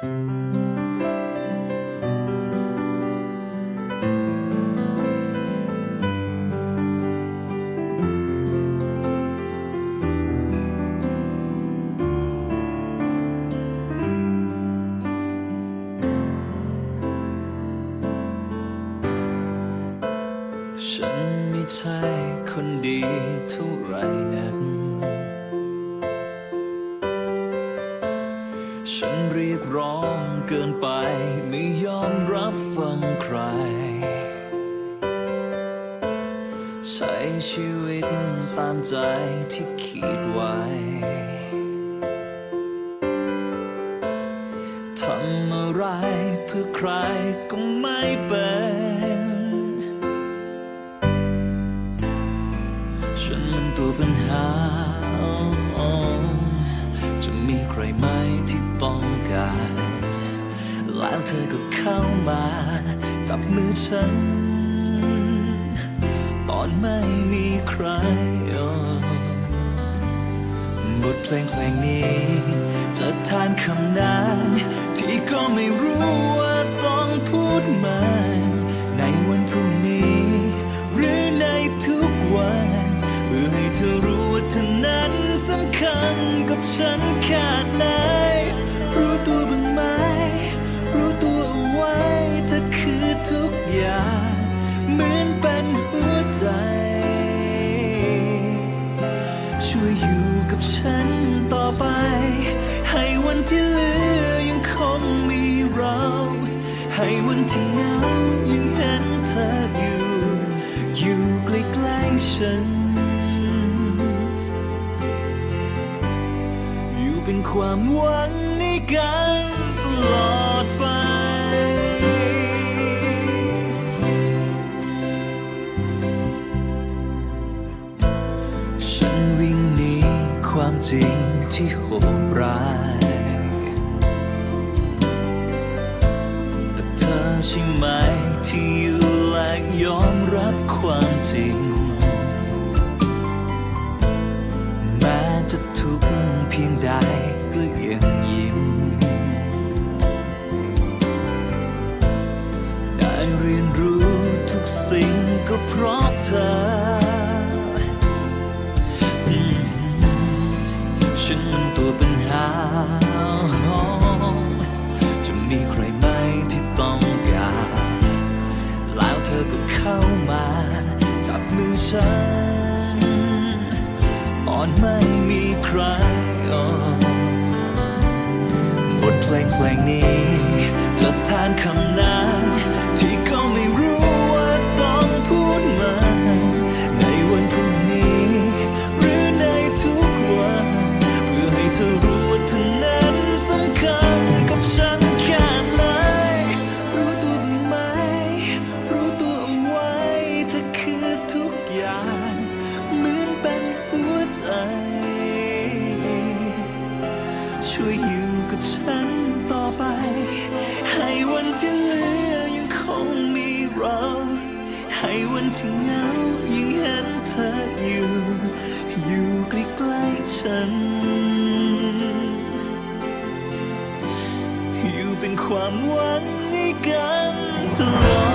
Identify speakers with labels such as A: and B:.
A: ฉันไม่ใช่คนดีเท่าไหรนัก ฉันเรียกร้องเกินไป ไม่ยอมรับฟังใคร ใช้ชีวิตตามใจที่คิดไว้ ทำอะไรเพื่อใครก็ไม่เป็น ฉันมันตัวปัญหาจะ มีใครไหมที่ต้องการ แล้วเธอก็เข้ามา จับมือฉัน ตอนไม่มีใคร บทเพลงเพลงนี้ จะทานคำนานที่ก็ไม่รู้ว่าต้องพูดมาในวันพรุ่งนี้ หรือในทุกวัน เพื่อให้เธอรู้ว่าเธอนั้นสำคัญกับฉัน ช่วยอยู่กับฉันต่อไป ให้วันที่เหลือยังคงมีเรา ให้วันที่เหงายังเห็นเธออยู่ อยู่ใกล้ๆฉัน อยู่เป็นความหวังในกันตลอดไป ความจริงที่โหดร้าย แต่เธอใช่ไหมที่อยู่และยอมรับความจริง แม้จะทุกข์เพียงใดก็ยังยิ้ม ได้เรียนรู้ทุกสิ่งก็เพราะเธอ ฉันตัวปัญหา จะมีใครไหมที่ต้องการ แล้วเธอก็เข้ามา จับมือฉัน อ่อนไม่มีใครบทเพลงเพลงนี้ อยู่กับฉันต่อไป ให้วันที่เหลือยังคงมีเรา ให้วันที่เหงายังเห็นเธออยู่ อยู่ใกล้ๆฉัน อยู่เป็นความหวังให้กันตลอด